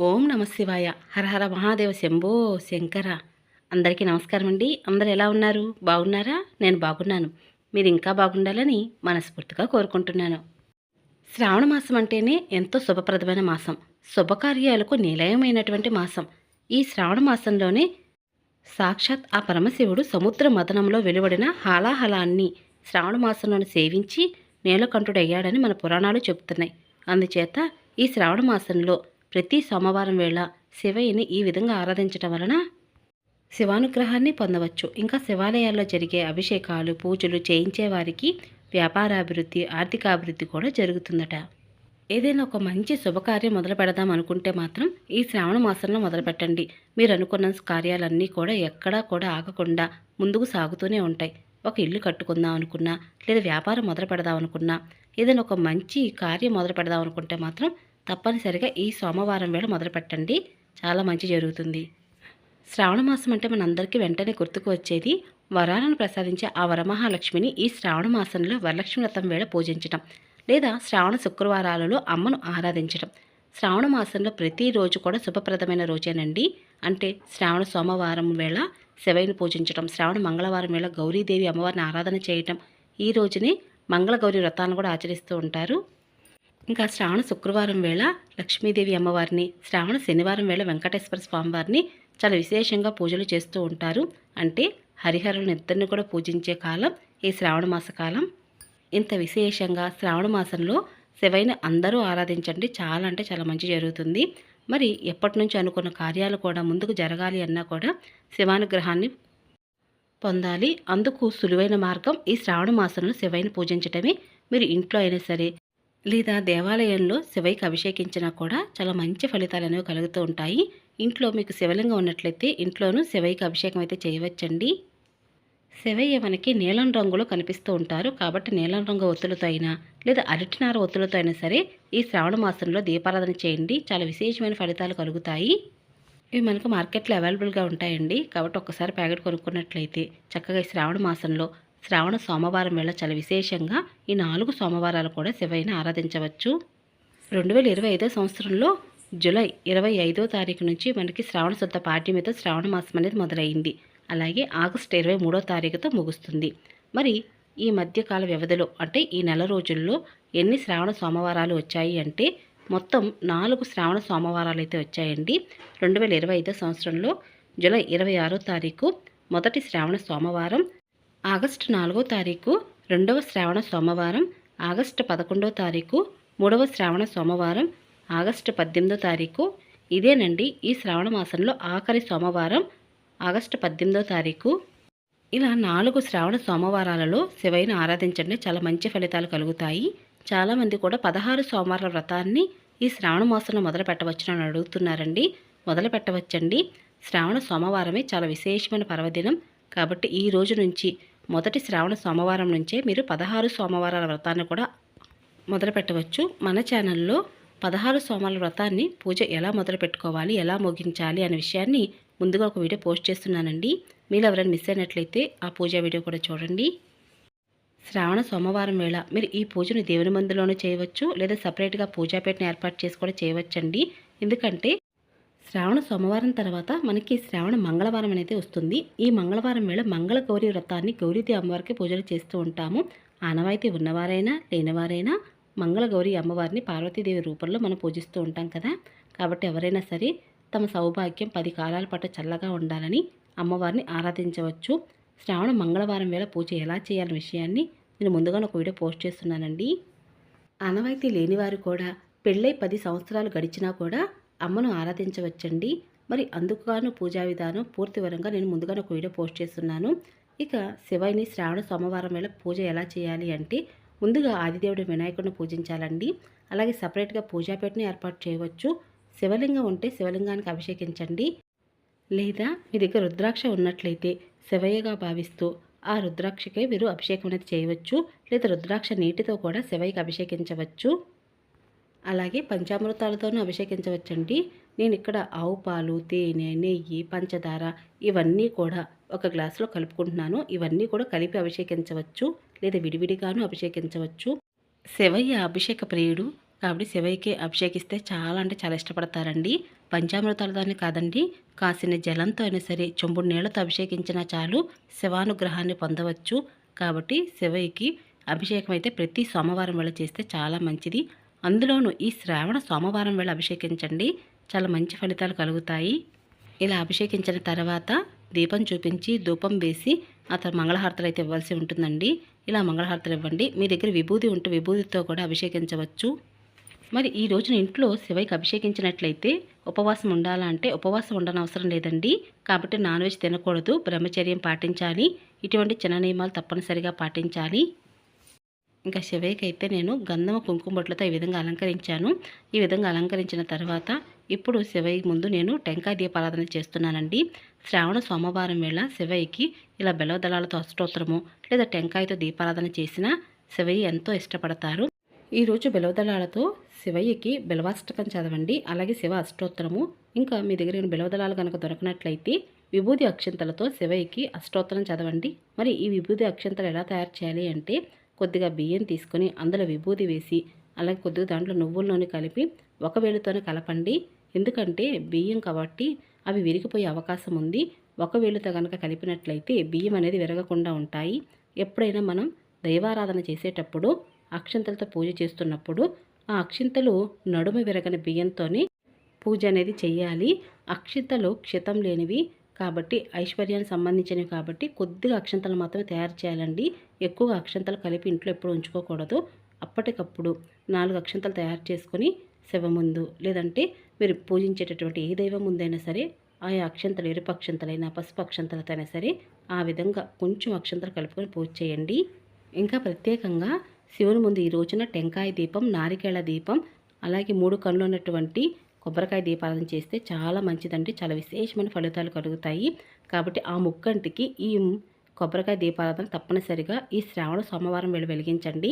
ఓం నమ శివాయ. హరహర మహాదేవ శంభో శంకర. అందరికీ నమస్కారం అండి. అందరు ఎలా ఉన్నారు? బాగున్నారా? నేను బాగున్నాను. మీరు ఇంకా బాగుండాలని మనస్ఫూర్తిగా కోరుకుంటున్నాను. శ్రావణ మాసం అంటేనే ఎంతో శుభప్రదమైన మాసం. శుభకార్యాలకు నిలయమైనటువంటి మాసం. ఈ శ్రావణ మాసంలోనే సాక్షాత్ ఆ పరమశివుడు సముద్ర మదనంలో వెలువడిన హాలాహలాన్ని శ్రావణ మాసంలోని సేవించి నేలకంఠుడయ్యాడని మన పురాణాలు చెబుతున్నాయి. అందుచేత ఈ శ్రావణ మాసంలో ప్రతి సోమవారం వేళ శివయ్యని ఈ విధంగా ఆరాధించటం వలన శివానుగ్రహాన్ని పొందవచ్చు. ఇంకా శివాలయాల్లో జరిగే అభిషేకాలు పూజలు చేయించే వారికి వ్యాపారాభివృద్ధి ఆర్థికాభివృద్ధి కూడా జరుగుతుందట. ఏదైనా ఒక మంచి శుభకార్యం మొదలు పెడదాం అనుకుంటే మాత్రం ఈ శ్రావణ మాసంలో మొదలు పెట్టండి. మీరు అనుకున్న కార్యాలన్నీ కూడా ఎక్కడా కూడా ఆగకుండా ముందుకు సాగుతూనే ఉంటాయి. ఒక ఇల్లు కట్టుకుందాం అనుకున్నా లేదా వ్యాపారం మొదలు పెడదాం అనుకున్నా ఏదైనా ఒక మంచి కార్యం మొదలు పెడదాం అనుకుంటే మాత్రం తప్పనిసరిగా ఈ సోమవారం వేళ మొదలుపెట్టండి చాలా మంచి జరుగుతుంది. శ్రావణ మాసం అంటే మనందరికీ వెంటనే గుర్తుకు వచ్చేది. వరాలను ప్రసాదించే ఆ వరమహాలక్ష్మిని ఈ శ్రావణ మాసంలో వరలక్ష్మి వ్రతం వేళ పూజించటం లేదా శ్రావణ శుక్రవారాలలో అమ్మను ఆరాధించడం శ్రావణ మాసంలో ప్రతిరోజు కూడా శుభప్రదమైన రోజేనండి. అంటే శ్రావణ సోమవారం వేళ శివయ్యను పూజించడం శ్రావణ మంగళవారం వేళ గౌరీదేవి అమ్మవారిని ఆరాధన చేయటం. ఈ రోజునే మంగళగౌరి వ్రతాలను కూడా ఆచరిస్తూ ఉంటారు. ఇంకా శ్రావణ శుక్రవారం వేళ లక్ష్మీదేవి అమ్మవారిని శ్రావణ శనివారం వేళ వెంకటేశ్వర స్వామివారిని చాలా విశేషంగా పూజలు చేస్తూ ఉంటారు. అంటే హరిహరులను ఇద్దరిని కూడా పూజించే కాలం ఈ శ్రావణ మాస కాలం. ఇంత విశేషంగా శ్రావణ మాసంలో శివైన అందరూ ఆరాధించండి. చాలా అంటే చాలా మంచి జరుగుతుంది. మరి ఎప్పటి నుంచి అనుకున్న కార్యాలు కూడా ముందుకు జరగాలి అన్నా కూడా శివానుగ్రహాన్ని పొందాలి. అందుకు సులువైన మార్గం ఈ శ్రావణ మాసంలో శివైని పూజించటమే. మీరు ఇంట్లో అయినా సరే లేదా దేవాలయంలో శివయ్యకి అభిషేకించినా కూడా చాలా మంచి ఫలితాలు అనేవి కలుగుతూ ఉంటాయి. ఇంట్లో మీకు శివలింగం ఉన్నట్లయితే ఇంట్లోనూ శివయ్యకి అభిషేకం అయితే చేయవచ్చండి. శివయ్య మనకి నీలం రంగులో కనిపిస్తూ ఉంటారు. కాబట్టి నీలం రంగు ఒత్తులతో అయినా లేదా అరటినార ఒత్తులతో అయినా సరే ఈ శ్రావణ మాసంలో దీపారాధన చేయండి. చాలా విశేషమైన ఫలితాలు కలుగుతాయి. ఇవి మనకు మార్కెట్లో అవైలబుల్గా ఉంటాయండి. కాబట్టి ఒక్కసారి ప్యాకెట్ కొనుక్కున్నట్లయితే చక్కగా ఈ శ్రావణ మాసంలో శ్రావణ సోమవారం వేళ చాలా విశేషంగా ఈ నాలుగు సోమవారాలు కూడా శివయ్యని ఆరాధించవచ్చు. రెండు వేల ఇరవై ఐదో సంవత్సరంలో జూలై ఇరవై ఐదో తారీఖు నుంచి మనకి శ్రావణ శుద్ధ పాఠ్యమితో శ్రావణ మాసం అనేది మొదలైంది. అలాగే ఆగస్టు ఇరవై మూడో తారీఖుతో ముగుస్తుంది. మరి ఈ మధ్యకాల వ్యవధిలో అంటే ఈ నెల రోజుల్లో ఎన్ని శ్రావణ సోమవారాలు వచ్చాయి అంటే మొత్తం నాలుగు శ్రావణ సోమవారాలు అయితే వచ్చాయండి. రెండు వేల ఇరవై ఐదో సంవత్సరంలో జూలై ఇరవై ఆరో తారీఖు మొదటి శ్రావణ సోమవారం ఆగస్టు నాలుగో తారీఖు రెండవ శ్రావణ సోమవారం ఆగస్టు పదకొండో తారీఖు మూడవ శ్రావణ సోమవారం ఆగస్టు పద్దెనిమిదో తారీఖు. ఇదేనండి ఈ శ్రావణ మాసంలో ఆఖరి సోమవారం ఆగస్టు పద్దెనిమిదో తారీఖు. ఇలా నాలుగు శ్రావణ సోమవారాలలో శివయ్యను ఆరాధించండి చాలా మంచి ఫలితాలు కలుగుతాయి. చాలామంది కూడా పదహారు సోమవారాల వ్రతాన్ని ఈ శ్రావణ మాసంలో మొదలు పెట్టవచ్చునని అడుగుతున్నారండి. మొదలు పెట్టవచ్చండి. శ్రావణ సోమవారమే చాలా విశేషమైన పర్వదినం. కాబట్టి ఈ రోజు నుంచి మొదటి శ్రావణ సోమవారం నుంచే మీరు పదహారు సోమవారాల వ్రతాన్ని కూడా మొదలు పెట్టవచ్చు మన ఛానల్లో పదహారు సోమాల వ్రతాన్ని పూజ ఎలా మొదలు పెట్టుకోవాలి ఎలా ముగించాలి అనే విషయాన్ని ముందుగా ఒక వీడియో పోస్ట్ చేస్తున్నానండి. మీరు ఎవరైనా మిస్ అయినట్లయితే ఆ పూజ వీడియో కూడా చూడండి. శ్రావణ సోమవారం వేళ మీరు ఈ పూజను దేవుని మందులోనూ చేయవచ్చు లేదా సపరేట్గా పూజాపేటను ఏర్పాటు చేసి కూడా చేయవచ్చండి. ఎందుకంటే శ్రావణ సోమవారం తర్వాత మనకి శ్రావణ మంగళవారం అనేది వస్తుంది. ఈ మంగళవారం వేళ మంగళ గౌరీ వ్రతాన్ని గౌరీదేవి అమ్మవారికి పూజలు చేస్తూ ఉంటాము. ఆనవాయితీ ఉన్నవారైనా లేనివారైనా మంగళ గౌరీ అమ్మవారిని పార్వతీదేవి రూపంలో మనం పూజిస్తూ ఉంటాం కదా. కాబట్టి ఎవరైనా సరే తమ సౌభాగ్యం పది కాలాల పాటు చల్లగా ఉండాలని అమ్మవారిని ఆరాధించవచ్చు. శ్రావణ మంగళవారం వేళ పూజ ఎలా చేయాలనే విషయాన్ని నేను ముందుగా ఒక వీడియో పోస్ట్ చేస్తున్నానండి. ఆనవాయితీ లేనివారు కూడా పెళ్ళై పది సంవత్సరాలు గడిచినా కూడా అమ్మను ఆరాధించవచ్చండి. మరి అందుకు గాను పూజా విధానం పూర్తి వివరంగా నేను ముందుగానే ఒక వీడియో పోస్ట్ చేస్తున్నాను. ఇక శివాయిని శ్రావణ సోమవారం వేళ పూజ ఎలా చేయాలి అంటే ముందుగా ఆదిదేవుడు వినాయకుడిని పూజించాలండి. అలాగే సపరేట్గా పూజాపేటని ఏర్పాటు చేయవచ్చు. శివలింగం ఉంటే శివలింగానికి అభిషేకించండి. లేదా మీ దగ్గర రుద్రాక్ష ఉన్నట్లయితే శివయ్యగా భావిస్తూ ఆ రుద్రాక్షకే మీరు అభిషేకం అనేది చేయవచ్చు. లేదా రుద్రాక్ష నీటితో కూడా శివయ్యకి అభిషేకించవచ్చు. అలాగే పంచామృతాలతోనూ అభిషేకించవచ్చండి. నేను ఇక్కడ ఆవు పాలు తేనె నెయ్యి పంచదార ఇవన్నీ కూడా ఒక గ్లాసులో కలుపుకుంటున్నాను. ఇవన్నీ కూడా కలిపి అభిషేకించవచ్చు లేదా విడివిడిగాను అభిషేకించవచ్చు. శివయ్య అభిషేక ప్రియుడు. కాబట్టి శివయ్యకి అభిషేకిస్తే చాలా అంటే చాలా ఇష్టపడతారండి. పంచామృతాలతోనే కాదండి. కాసిన జలంతో అయినా సరే చెంబుడు నీళ్ళతో అభిషేకించినా చాలు శివానుగ్రహాన్ని పొందవచ్చు. కాబట్టి శివయ్యకి అభిషేకం అయితే ప్రతి సోమవారం వేళ చేస్తే చాలా మంచిది. అందులోనూ ఈ శ్రావణ సోమవారం వేళ అభిషేకించండి. చాలా మంచి ఫలితాలు కలుగుతాయి. ఇలా అభిషేకించిన తర్వాత దీపం చూపించి ధూపం వేసి అతను మంగళహారతలు అయితే ఇవ్వాల్సి ఉంటుందండి. ఇలా మంగళహారతలు ఇవ్వండి. మీ దగ్గర విభూది ఉంటే విభూతితో కూడా అభిషేకించవచ్చు. మరి ఈ రోజున ఇంట్లో శివైకి అభిషేకించినట్లయితే ఉపవాసం ఉండాలంటే ఉపవాసం ఉండనవసరం లేదండి. కాబట్టి నాన్ వెజ్ తినకూడదు. బ్రహ్మచర్యం పాటించాలి. ఇటువంటి చిన్న నియమాలు తప్పనిసరిగా పాటించాలి. ఇంకా శివయ్యకి అయితే నేను గంధమ కుంకుమ బొట్లతో ఈ విధంగా అలంకరించాను. ఈ విధంగా అలంకరించిన తర్వాత ఇప్పుడు శివయ్య ముందు నేను టెంకాయ దీపారాధన చేస్తున్నానండి. శ్రావణ సోమవారం వేళ శివయ్యకి ఇలా బెలవదళాలతో అష్టోత్తరము లేదా టెంకాయతో దీపారాధన చేసినా శివయ్య ఎంతో ఇష్టపడతారు. ఈరోజు బెలవదళాలతో శివయ్యకి బెలవాష్టకం చదవండి. అలాగే శివ అష్టోత్తరము. ఇంకా మీ దగ్గర బెలవదళాలు కనుక దొరకనట్లయితే విభూది అక్షంతలతో శివయ్యకి అష్టోత్తరం చదవండి. మరి ఈ విభూది అక్షంతలు ఎలా తయారు చేయాలి అంటే కొద్దిగా బియ్యం తీసుకొని అందులో విభూది వేసి అలాగే కొద్దిగా దాంట్లో నువ్వుల నూనె కలిపి ఒక వేలుతోనే కలపండి. ఎందుకంటే బియ్యం కాబట్టి అవి విరిగిపోయే అవకాశం ఉంది. ఒక వేలుతో కనుక కలిపినట్లయితే బియ్యం అనేది విరగకుండా ఉంటాయి. ఎప్పుడైనా మనం దైవారాధన చేసేటప్పుడు అక్షంతలతో పూజ చేస్తున్నప్పుడు ఆ అక్షింతలు నడుమ విరగని బియ్యంతోనే పూజ అనేది చేయాలి. అక్షింతలు క్షితం లేనివి కాబట్టి ఐశ్వర్యానికి సంబంధించినవి కాబట్టి కొద్దిగా అక్షంతలు మాత్రమే తయారు చేయాలండి. ఎక్కువగా అక్షంతలు కలిపి ఇంట్లో ఎప్పుడు ఉంచుకోకూడదు. అప్పటికప్పుడు నాలుగు అక్షంతలు తయారు చేసుకొని శివ ముందు లేదంటే మీరు పూజించేటటువంటి ఏ దైవం ముందైనా సరే ఆయా అక్షంతలు ఎరుపు అక్షంతలైనా పసుపు అక్షంతలతోనైనా సరే ఆ విధంగా కొంచెం అక్షంతలు కలుపుకొని పూజ చేయండి. ఇంకా ప్రత్యేకంగా శివుని ముందు ఈ రోజున టెంకాయ దీపం నారికేళ దీపం అలాగే మూడు కళ్ళు ఉన్నటువంటి కొబ్బరికాయ దీపారాధన చేస్తే చాలా మంచిదండి. చాలా విశేషమైన ఫలితాలు కలుగుతాయి. కాబట్టి ఆ ముక్కంటికి ఈ కొబ్బరికాయ దీపారాధన తప్పనిసరిగా ఈ శ్రావణ సోమవారం వేళ వెలిగించండి.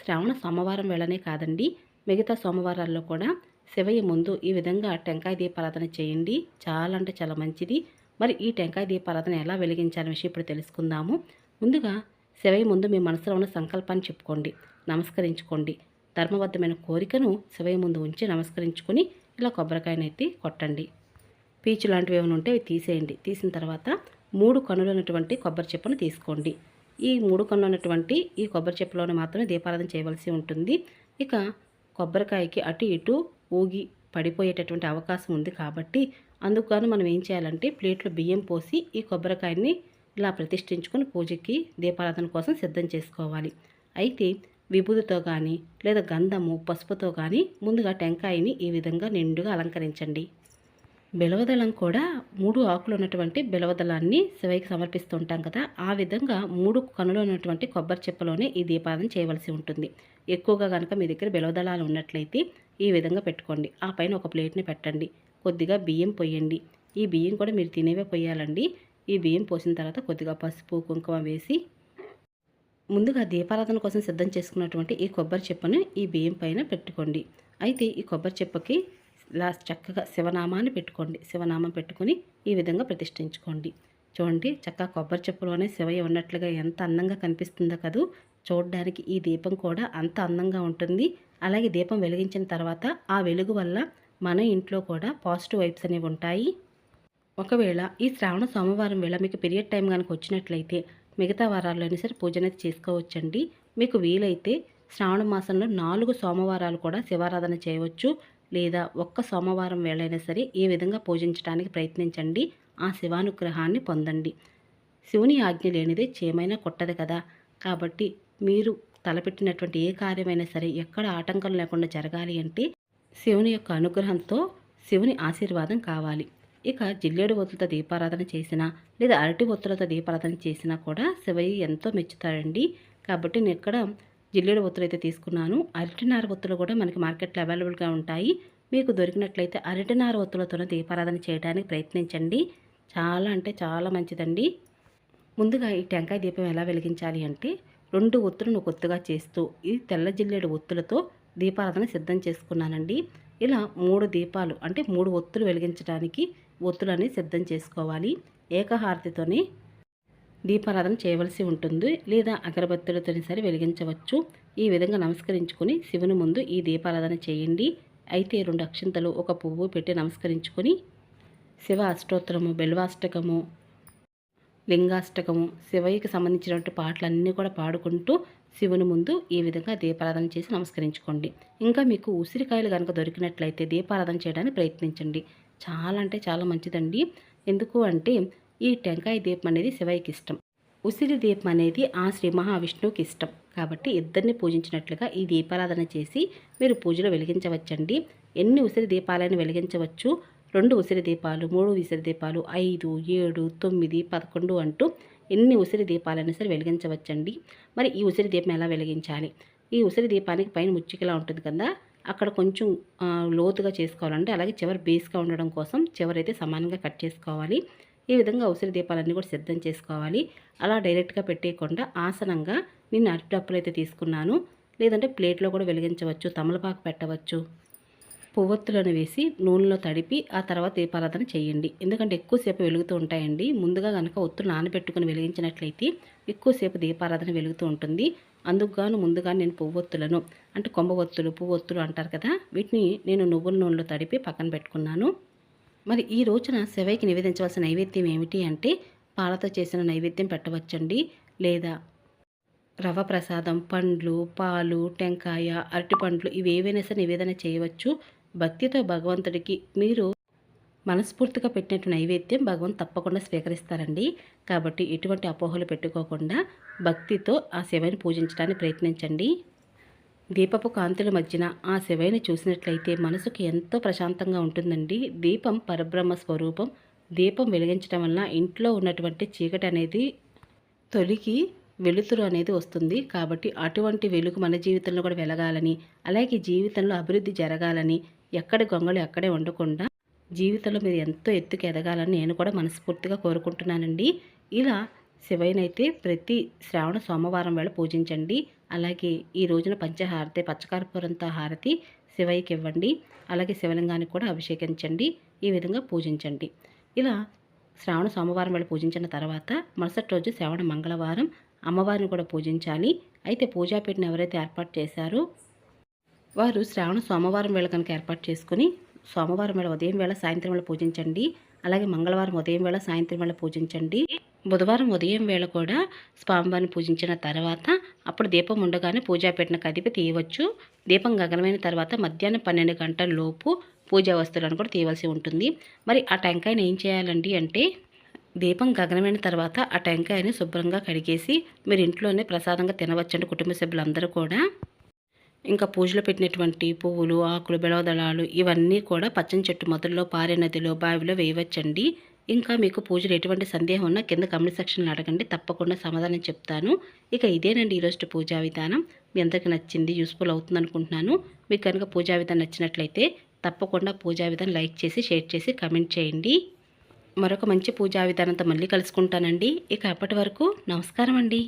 శ్రావణ సోమవారం వేళనే కాదండి మిగతా సోమవారాల్లో కూడా శివయ్య ముందు ఈ విధంగా టెంకాయ దీపారాధన చేయండి. చాలా అంటే చాలా మంచిది. మరి ఈ టెంకాయ దీపారాధన ఎలా వెలిగించాలనే విషయం ఇప్పుడు తెలుసుకుందాము. ముందుగా శివయ్య ముందు మీ మనసులో ఉన్న సంకల్పాన్ని చెప్పుకోండి నమస్కరించుకోండి. ధర్మబద్ధమైన కోరికను శివయ్య ముందు ఉంచి నమస్కరించుకొని ఇలా కొబ్బరికాయనైతే కొట్టండి. పీచు లాంటివి ఏమైనా ఉంటే అవి తీసేయండి. తీసిన తర్వాత మూడు కన్నులు ఉన్నటువంటి కొబ్బరి చెప్పును తీసుకోండి. ఈ మూడు కన్నులు ఉన్నటువంటి ఈ కొబ్బరి చెప్పులోనే మాత్రమే దీపారాధన చేయవలసి ఉంటుంది. ఇక కొబ్బరికాయకి అటు ఇటు ఊగి పడిపోయేటటువంటి అవకాశం ఉంది కాబట్టి అందుకు మనం ఏం చేయాలంటే ప్లేట్లో బియ్యం పోసి ఈ కొబ్బరికాయని ఇలా ప్రతిష్ఠించుకొని పూజకి దీపారాధన కోసం సిద్ధం చేసుకోవాలి. అయితే విభూతితో కానీ లేదా గంధము పసుపుతో కానీ ముందుగా టెంకాయని ఈ విధంగా నిండుగా అలంకరించండి. బెలవదళం కూడా మూడు ఆకులు ఉన్నటువంటి బెలవదళాన్ని శివయ్యకి సమర్పిస్తూ ఉంటాం కదా ఆ విధంగా మూడు కనులు ఉన్నటువంటి కొబ్బరి చెప్పలోనే ఈ దీపారాధన చేయవలసి ఉంటుంది. ఎక్కువగా కనుక మీ దగ్గర బెలవదళాలు ఉన్నట్లయితే ఈ విధంగా పెట్టుకోండి. ఆ పైన ఒక ప్లేట్ని పెట్టండి. కొద్దిగా బియ్యం పొయ్యండి. ఈ బియ్యం కూడా మీరు తినేవే పొయ్యాలండి. ఈ బియ్యం పోసిన తర్వాత కొద్దిగా పసుపు కుంకుమ వేసి ముందుగా దీపారాధన కోసం సిద్ధం చేసుకున్నటువంటి ఈ కొబ్బరి చెప్పను ఈ బియ్యం పైన పెట్టుకోండి. అయితే ఈ కొబ్బరి చెప్పకి ఇలా చక్కగా శివనామాన్ని పెట్టుకోండి. శివనామం పెట్టుకొని ఈ విధంగా ప్రతిష్ఠించుకోండి. చూడండి చక్కగా కొబ్బరి చెప్పులోనే శివయ్య ఉన్నట్లుగా ఎంత అందంగా కనిపిస్తుందో కదూ. చూడడానికి ఈ దీపం కూడా అంత అందంగా ఉంటుంది. అలాగే దీపం వెలిగించిన తర్వాత ఆ వెలుగు వల్ల మన ఇంట్లో కూడా పాజిటివ్ వైబ్స్ అనేవి ఉంటాయి. ఒకవేళ ఈ శ్రావణ సోమవారం వేళ మీకు పీరియడ్ టైం కనుక వచ్చినట్లయితే మిగతా వారాల్లోనే సరే పూజ అనేది చేసుకోవచ్చండి. మీకు వీలైతే శ్రావణ మాసంలో నాలుగు సోమవారాలు కూడా శివారాధన చేయవచ్చు. లేదా ఒక్క సోమవారం వేళైనా సరే ఈ విధంగా పూజించడానికి ప్రయత్నించండి. ఆ శివానుగ్రహాన్ని పొందండి. శివుని ఆజ్ఞ లేనిదే చేయమైనా కొట్టదు కదా. కాబట్టి మీరు తలపెట్టినటువంటి ఏ కార్యమైనా సరే ఎక్కడ ఆటంకం లేకుండా జరగాలి అంటే శివుని యొక్క అనుగ్రహంతో శివుని ఆశీర్వాదం కావాలి. ఇక జిల్లేడు ఒత్తులతో దీపారాధన చేసినా లేదా అరటి ఒత్తులతో దీపారాధన చేసినా కూడా శివయ్య ఎంతో మెచ్చుతాడండి. కాబట్టి నేను ఇక్కడ జిల్లేడు ఒత్తులు అయితే తీసుకున్నాను. అరటినార ఒత్తులు కూడా మనకి మార్కెట్లో అవైలబుల్గా ఉంటాయి. మీకు దొరికినట్లయితే అరటినార ఒత్తులతో దీపారాధన చేయడానికి ప్రయత్నించండి. చాలా అంటే చాలా మంచిదండి. ముందుగా ఈ టెంకాయ దీపం ఎలా వెలిగించాలి అంటే రెండు ఒత్తులను కొత్తగా చేస్తూ ఈ తెల్ల జిల్లేడు ఒత్తులతో దీపారాధన సిద్ధం చేసుకున్నానండి. ఇలా మూడు దీపాలు అంటే మూడు ఒత్తులు వెలిగించడానికి ఒత్తులని సిద్ధం చేసుకోవాలి. ఏకహారతితోనే దీపారాధన చేయవలసి ఉంటుంది. లేదా అగరబత్తులతోని సరే వెలిగించవచ్చు. ఈ విధంగా నమస్కరించుకొని శివుని ముందు ఈ దీపారాధన చేయండి. అయితే రెండు అక్షంతలు ఒక పువ్వు పెట్టి నమస్కరించుకొని శివ అష్టోత్తరము బెల్వాష్టకము లింగాష్టకము శివయ్యకి సంబంధించినటువంటి పాటలన్నీ కూడా పాడుకుంటూ శివుని ముందు ఈ విధంగా దీపారాధన చేసి నమస్కరించుకోండి. ఇంకా మీకు ఉసిరికాయలు కనుక దొరికినట్లయితే దీపారాధన చేయడానికి ప్రయత్నించండి. చాలా అంటే చాలా మంచిదండి. ఎందుకు అంటే ఈ టెంకాయ దీపం అనేది శివయ్యకి ఇష్టం. ఉసిరి దీపం అనేది ఆ శ్రీ మహావిష్ణువుకి ఇష్టం. కాబట్టి ఇద్దరిని పూజించినట్లుగా ఈ దీపారాధన చేసి మీరు పూజలో వెలిగించవచ్చండి. ఎన్ని ఉసిరి దీపాలను వెలిగించవచ్చు. రెండు ఉసిరి దీపాలు మూడు ఉసిరి దీపాలు ఐదు ఏడు తొమ్మిది పదకొండు అంటూ ఎన్ని ఉసిరి దీపాలైనా సరే వెలిగించవచ్చండి. మరి ఈ ఉసిరి దీపం ఎలా వెలిగించాలి? ఈ ఉసిరి దీపానికి పైన ముచ్చికలా ఉంటుంది కదా. అక్కడ కొంచెం లోతుగా చేసుకోవాలంటే అలాగే చివరి బేస్గా ఉండడం కోసం చివరైతే సమానంగా కట్ చేసుకోవాలి. ఈ విధంగా ఉసిరి దీపాలన్నీ కూడా సిద్ధం చేసుకోవాలి. అలా డైరెక్ట్గా పెట్టేయకుండా ఆసనంగా నేను అరటిడప్పులు అయితే తీసుకున్నాను. లేదంటే ప్లేట్లో కూడా వెలిగించవచ్చు తమలపాకు పెట్టవచ్చు. పువ్వొత్తులను వేసి నూనెలో తడిపి ఆ తర్వాత దీపారాధన చేయండి. ఎందుకంటే ఎక్కువసేపు వెలుగుతూ ఉంటాయండి. ముందుగా కనుక ఒత్తులు నానబెట్టుకుని వెలిగించినట్లయితే ఎక్కువసేపు దీపారాధన వెలుగుతూ ఉంటుంది. అందుకు గాను ముందుగా నేను పువ్వొత్తులను అంటే కొంబవత్తులు పువ్వొత్తులు అంటారు కదా వీటిని నేను నువ్వుల నూనెలో తడిపి పక్కన పెట్టుకున్నాను. మరి ఈ రోజున శివయ్యకి నివేదించవలసిన నైవేద్యం ఏమిటి అంటే పాలతో చేసిన నైవేద్యం పెట్టవచ్చండి లేదా రవ ప్రసాదం పండ్లు పాలు టెంకాయ అరటిపండ్లు ఇవి ఏవైనా సరే నివేదన చేయవచ్చు. భక్తితో భగవంతుడికి మీరు మనస్ఫూర్తిగా పెట్టినట్టు నైవేద్యం భగవంత్ తప్పకుండా స్వీకరిస్తారండి. కాబట్టి ఎటువంటి అపోహలు పెట్టుకోకుండా భక్తితో ఆ శివని పూజించడానికి ప్రయత్నించండి. దీపపు కాంతుల మధ్యన ఆ శివైని చూసినట్లయితే మనసుకు ఎంతో ప్రశాంతంగా ఉంటుందండి. దీపం పరబ్రహ్మ స్వరూపం. దీపం వెలిగించడం వలన ఇంట్లో ఉన్నటువంటి చీకటి అనేది తొలికి వెలుతురు అనేది వస్తుంది. కాబట్టి అటువంటి వెలుగు మన జీవితంలో కూడా వెలగాలని అలాగే జీవితంలో అభివృద్ధి జరగాలని ఎక్కడ గొంగళి అక్కడే ఉండకుండా జీవితంలో మీరు ఎంతో ఎత్తుకు ఎదగాలని నేను కూడా మనస్ఫూర్తిగా కోరుకుంటున్నానండి. ఇలా శివయ్యనైతే ప్రతి శ్రావణ సోమవారం వేళ పూజించండి. అలాగే ఈ రోజున పంచహారతి పచ్చకర్పూరంతో హారతి శివయ్యకి ఇవ్వండి. అలాగే శివలింగానికి కూడా అభిషేకించండి. ఈ విధంగా పూజించండి. ఇలా శ్రావణ సోమవారం వేళ పూజించిన తర్వాత మరుసటి రోజు శ్రావణ మంగళవారం అమ్మవారిని కూడా పూజించాలి. అయితే పూజాపీఠను ఎవరైతే ఏర్పాటు చేశారో వారు శ్రావణ సోమవారం వేళ కనుక ఏర్పాటు చేసుకుని సోమవారం వేళ ఉదయం వేళ సాయంత్రం వేళ పూజించండి. అలాగే మంగళవారం ఉదయం వేళ సాయంత్రం వేళ పూజించండి. బుధవారం ఉదయం వేళ కూడా స్వామివారిని పూజించిన తర్వాత అప్పుడు దీపం ఉండగానే పూజాపీఠను కదిపి తీయవచ్చు. దీపం గగనమైన తర్వాత మధ్యాహ్నం పన్నెండు గంటల లోపు పూజా వస్తువులను కూడా తీయవలసి ఉంటుంది. మరి ఆ టెంకాయని ఏం చేయాలండి అంటే దీపం గగనమైన తర్వాత ఆ టెంకాయని శుభ్రంగా కడిగేసి మీరు ఇంట్లోనే ప్రసాదంగా తినవచ్చండి కుటుంబ సభ్యులందరూ కూడా. ఇంకా పూజలో పెట్టినటువంటి పువ్వులు ఆకులు బెలవదళాలు ఇవన్నీ కూడా పచ్చని చెట్టు మొదల్లో పారే నదిలో బావిలో వేయవచ్చండి. ఇంకా మీకు పూజలు ఎటువంటి సందేహం ఉన్నా కింద కమెంట్ సెక్షన్లో అడగండి. తప్పకుండా సమాధానం చెప్తాను. ఇక ఇదేనండి ఈరోజు పూజా విధానం. మీ అందరికీ నచ్చింది యూస్ఫుల్ అవుతుంది అనుకుంటున్నాను. మీకు కనుక పూజా విధానం నచ్చినట్లయితే తప్పకుండా పూజా విధానం లైక్ చేసి షేర్ చేసి కమెంట్ చేయండి. మరొక మంచి పూజా విధానంతో మళ్ళీ కలుసుకుంటానండి. ఇక అప్పటి వరకు నమస్కారం అండి.